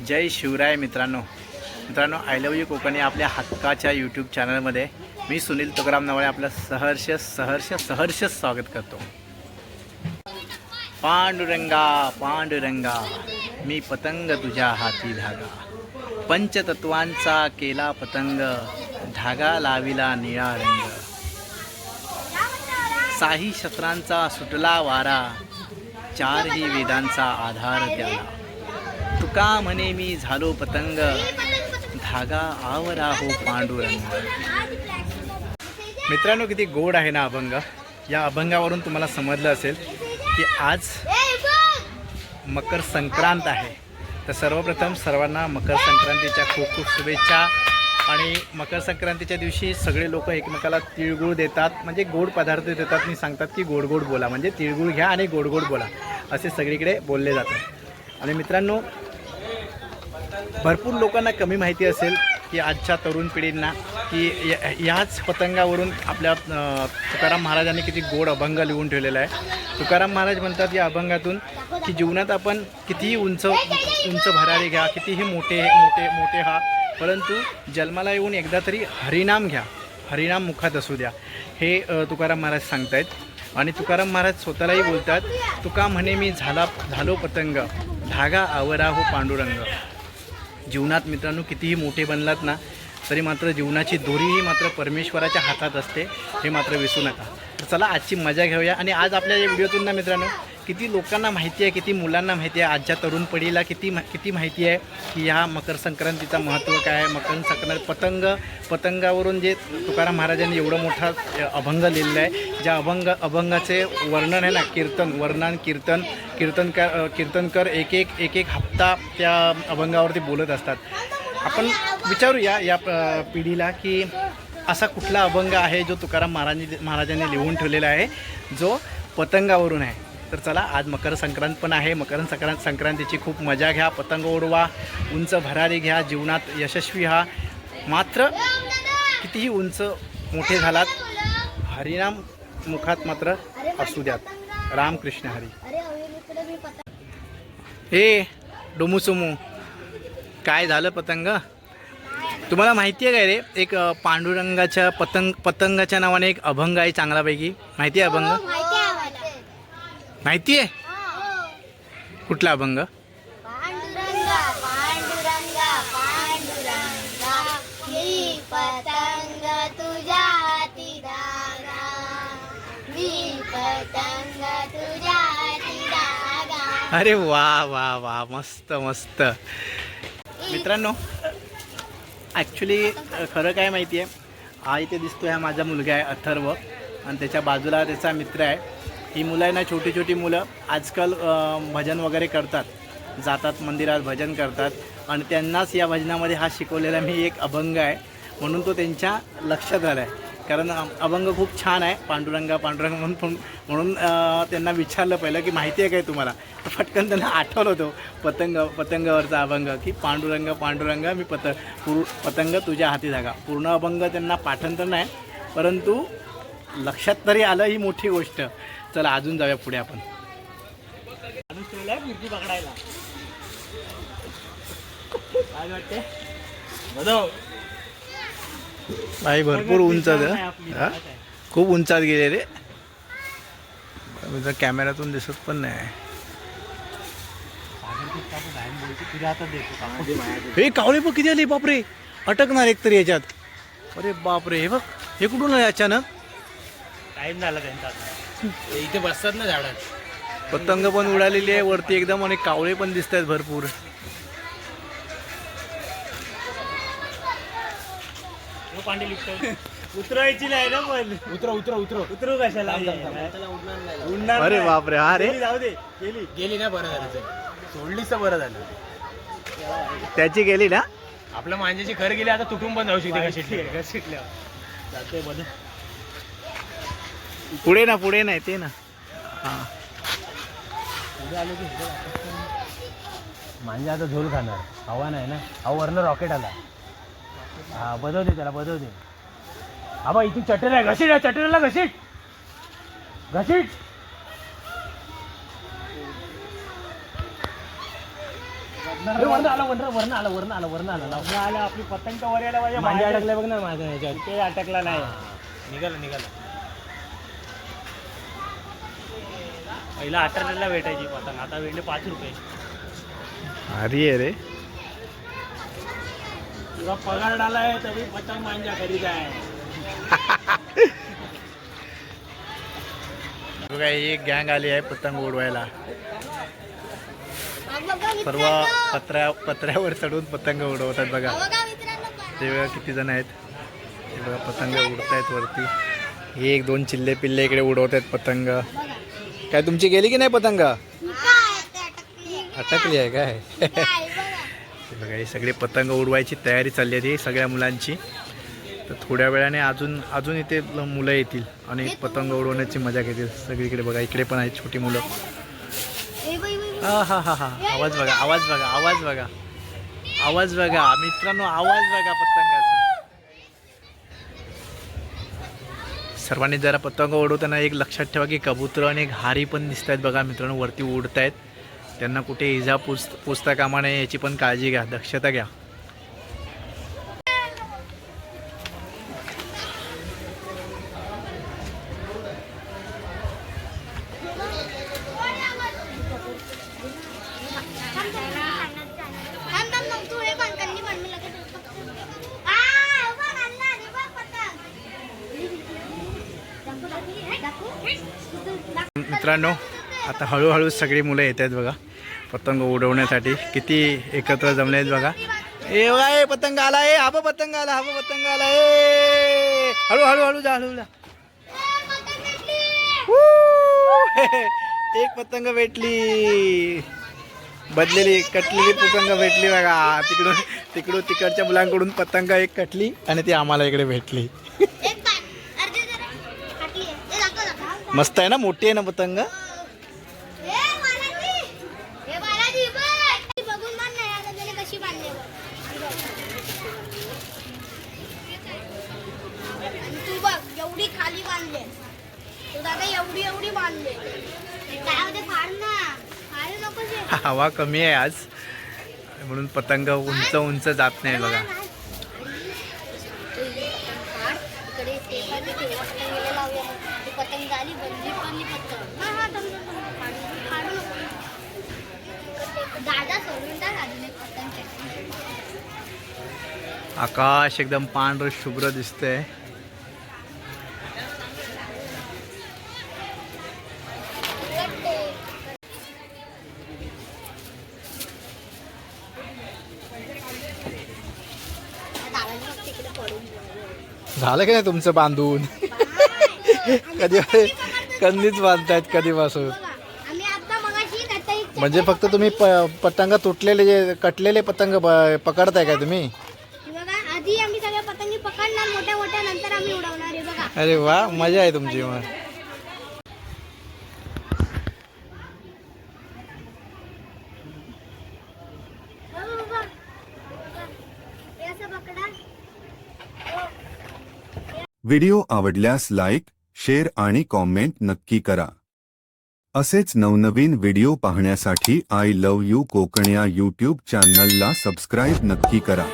जय शिवराय मित्रांनो. मित्रांनो I love you Konkani आपल्या हक्काच्या यूट्यूब चॅनलमध्ये मी सुनील तुकाराम नवळे आपलं सहर्ष सहर्ष सहर्ष स्वागत करतो. पांडुरंगा पांडुरंगा मी पतंग तुझ्या हाती धागा. पंचतत्वांचा केला पतंग धागा लाविला निळा रंग. साही शस्त्रांचा सुटला वारा चारही वेदांचा आधार त्याला. का म्हणे मी झालो पतंग? धागा आवरा हो पांडुरंग. मित्रांनो किती गोड आहे ना अभंग? या अभंगावरून तुम्हाला समजलं असेल की आज मकर संक्रांत आहे. तर सर्वप्रथम सर्वांना मकर संक्रांतीच्या खूप खूप शुभेच्छा. आणि मकर संक्रांतीच्या दिवशी सगळे लोक एकमेकाला तिळगुळ देतात. म्हणजे गोड पदार्थ देतात. आणि सांगतात की गोड गोड बोला. म्हणजे तिळगुळ घ्या आणि गोड गोड बोला. असे सगळीकडे बोलले जातात. आणि मित्रांनो भरपूर लोकांना कमी माहिती असेल की आजच्या तरुण पिढींना की या- याच पतंगावरून आपल्या तुकाराम महाराजांनी किती गोड अभंग लिहून ठेवलेला आहे. तुकाराम महाराज म्हणतात या अभंगातून की जीवनात आपण कितीही उंच उंच भरारी घ्या कितीही मोठे मोठे मोठे हा परंतु जन्माला येऊन एकदा तरी हरिनाम घ्या हरिनाम मुखात असू द्या. हे तुकाराम महाराज सांगतायत. आणि तुकाराम महाराज स्वतःलाही बोलतात तुका म्हणे मी झाला झालो पतंग धागा आवरा हो पांडुरंग. जीवनात मित्रांनो कितीही मोठे बनलात ना तरी मात्र जीवनाची दोरी ही मात्र परमेश्वराच्या हातात असते हे मात्र विसरू नका. तर चला आजची मजा घेऊया आणि आज आपल्या या व्हिडिओतून ना मित्रांनो किती लोकांना माहिती आहे किती मुलांना माहिती आहे आजच्या तरुण पिढीला किती मा किती माहिती आहे की ह्या मकर संक्रांतीचं महत्त्व काय आहे? मकर संक्रांत पतंग पतंगावरून जे तुकाराम महाराजांनी एवढं मोठा अभंग लिहिलेला आहे ज्या अभंग अभंगाचे वर्णन आहे ना कीर्तन वर्णन कीर्तन कीर्तनकार कीर्तनकर एक एक एक एक हप्ता त्या अभंगावरती बोलत असतात. आपण विचारूया या पिढीला की असा कुठला अभंग आहे जो तुकाराम महाराजांनी महाराजांनी लिहून ठेवलेला आहे जो पतंगावरून आहे? तर चला आज मकर संक्रांत पण आहे. मकर संक्रांत संक्रांतीची खूप मजा घ्या पतंग उडवा उंच भरारी घ्या जीवनात यशस्वी हा मात्र कितीही उंच मोठे झालात हरिनाम मुखात मात्र असू द्यात. रामकृष्ण हरी. हे डोमू सोमू काय झालं पतंग? तुम्हाला माहिती आहे काय रे? एक पांडुरंगाच्या पतंग पतंगाच्या नावाने एक अभंग आहे चांगल्यापैकी माहिती आहे अभंग? माहिती आहे कुठला अभंग? अरे वा वा वा मस्त मस्त. मित्रांनो ॲक्च्युली खरं काय माहिती आहे हा इथे दिसतो हा माझा मुलगा आहे अथर्व. आणि त्याच्या बाजूला त्याचा मित्र आहे. ही मुलं आहे ना छोटी छोटी मुलं. आजकाल भजन वगैरे करतात. जातात मंदिरात भजन करतात. आणि त्यांनाच या भजनामध्ये हा शिकवलेला मी एक अभंग आहे. म्हणून तो त्यांच्या लक्षात आला आहे कारण अभंग खूप छान आहे. पांडुरंगा पांडुरंग म्हणून पण- म्हणून त्यांना विचारलं पहिलं की माहिती आहे काय तुम्हाला? तर पटकन त्यांना आठवलं होतं. पतंग पतंगावरचा अभंग की पांडुरंग पांडुरंग मी पत पूर पतंग तुझ्या हाती जागा पूर्ण अभंग त्यांना पाठांतर नाही. परंतु लक्षात तरी आलं ही मोठी गोष्ट. चला अजून जाऊया पुढे आपण. पकडायला काय वाटते भाई भरपूर उंच हा? खूप उंचात गेले रे. मित्र कॅमेऱ्यातून दिसत पण नाही. हे कावळे बघ किती आले बापरे. अटकणार एक तरी याच्यात. अरे बापरे हे बघ. हे कुठून आले अचानक? टाइम झाला त्यांचा. इथे बसतात ना झाडात. पतंग पण उडालेली आहे वरती एकदम आणि कावळे पण दिसत आहेत भरपूर पांडे लिफ्ट उतरायची नाही ना पण. उतर उतर उतर उतरू कशाला? उडणार अरे. बापरे हा रे. गेली जाऊ दे. गेली. गेली ना बरं झालं. सोडलीच तर बरं झालं. त्याची गेली ना? आपल्या मांजाची घर गेली आता तुटून पण जाऊ शकते कशी जाते बदल पुढे ना पुढे नाही ते ना. हा. मांजा आता झोल खाणार. हवा नाही ना. हा वरनं रॉकेट आला. हा बदवते त्याला बदवते. हा बा इथून चटर आहे. घसीट आहे चटरला घसीट. घसीट. ए, वरनं आला वरनं वरनं आला वरनं आला वरनं आला. लाव. आला आपली पतंग वर यायला मांडी अडकलाय बघ ना माझ्या ह्याच्यात. ते अटकला नाही. निघाला निघाला. पहिला अठराला भेटायची पतंग आता भेटले पाच रुपये. आहे रे. तुला पगार डालाय तरी पतंग मांजा करीत आहे बघा एक गँग आली आहे पतंग उडवायला. सर्व पत्र्या पत्र्यावर चढून पतंग उडवतात बघा. ते बघा किती जण आहेत. हे बघा पतंग उडतायत वरती. हे एक दोन चिल्ले पिल्ले इकडे उडवत आहेत पतंग. काय तुमची गेली की नाही पतंग? अटकली. आहे. काय? बघा. हे सगळी पतंग उडवायची तयारी चालली आहे सगळ्या मुलांची. तर थोड्या वेळाने अजून अजून इथे मुलं येतील आणि पतंग उडवण्याची मजा घेतील. सगळीकडे बघा इकडे पण आहेत छोटी मुलं. हा हा हा हा. आवाज बघा आवाज बघा आवाज बघा. आवाज बघा मित्रांनो आवाज बघा पतंगाचा. सर्वांनी जरा पतंग उडवताना एक लक्षात ठेवा की कबूतर आणि घारी पण दिसत आहेत बघा मित्रांनो वरती उडत आहेत त्यांना कुठे इजा पोच पोचता कामा नये याची पण काळजी घ्या दक्षता घ्या. मित्रांनो आता हळूहळू सगळी मुलं येत आहेत बघा. पतंग उडवण्यासाठी. किती एकत्र जमले आहेत बघा. ए बघा ए पतंग आला ए हा बघ पतंग आला हा पतंग आला ए. हळू हळू हळू जा. हळू जा! एक पतंग भेटली. बदलेली कटलेली पतंग भेटली बघा. तिकडून तिकडून तिकडच्या मुलांकडून पतंग एक कटली आणि ती आम्हाला इकडे भेटली एक बांध. अर्धी जरा फाटली आहे. हे दाखव, दाखव. मस्त आहे ना मोठी आहे ना पतंग? एवढी खाली बांधले. तू दादा एवढी एवढी बांधले. काय होते फाड ना. फाडू नको. हवा कमी आहे आज. म्हणून पतंग उंच उंच जात नाही बघा फाड. इकडे ते पण ते तेव्हा पतंगीला लावूया. ती पतंग झाली बंदी पडली पतंग हा हा थांब, थांब, थांब. फाडू- फाडू नको. दादा सोडून टाक अजून एक पतंग फेकून. आकाश एकदम पांढरं शुभ्र दिसतंय. झालं की नाही तुमचं बांधून? कधी कधीच बांधतायत कधीपासून? म्हणजे फक्त तुम्ही प पतंग तुटलेले जे कटलेले पतंग पकडताय काय तुम्ही? आम्ही सगळ्या पतंगी पकडणार मोठ्या मोठ्या नंतर आम्ही उडवणार आहे बघा. अरे वा मजा आहे तुमची मग. हे असं पकडा. व्हिडिओ आवडल्यास लाईक शेअर आणि कॉमेंट नक्की करा. असेच नवनवीन व्हिडिओ पाहण्यासाठी आय लव यू कोकण या यूट्यूब चॅनलला सबस्क्राईब नक्की करा.